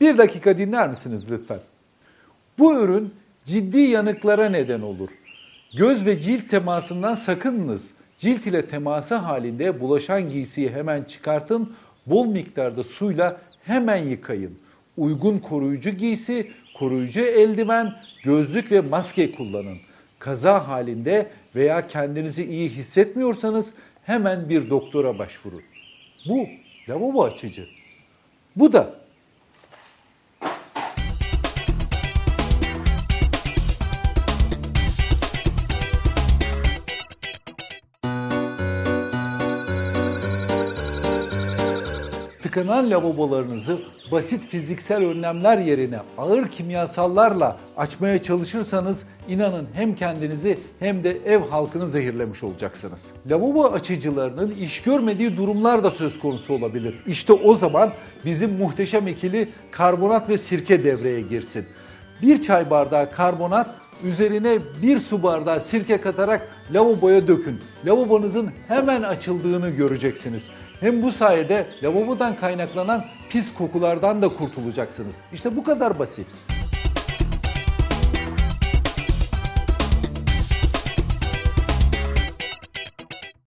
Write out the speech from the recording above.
Bir dakika dinler misiniz lütfen? Bu ürün ciddi yanıklara neden olur. Göz ve cilt temasından sakınınız. Cilt ile teması halinde bulaşan giysiyi hemen çıkartın, bol miktarda suyla hemen yıkayın. Uygun koruyucu giysi, koruyucu eldiven, gözlük ve maske kullanın. Kaza halinde veya kendinizi iyi hissetmiyorsanız hemen bir doktora başvurun. Bu lavabo açıcı. Bu da tıkanan lavabolarınızı basit fiziksel önlemler yerine ağır kimyasallarla açmaya çalışırsanız inanın hem kendinizi hem de ev halkını zehirlemiş olacaksınız. Lavabo açıcılarının iş görmediği durumlar da söz konusu olabilir. İşte o zaman bizim muhteşem ikili karbonat ve sirke devreye girsin. Bir çay bardağı karbonat üzerine bir su bardağı sirke katarak lavaboya dökün. Lavabonuzun hemen açıldığını göreceksiniz. Hem bu sayede lavabodan kaynaklanan pis kokulardan da kurtulacaksınız. İşte bu kadar basit.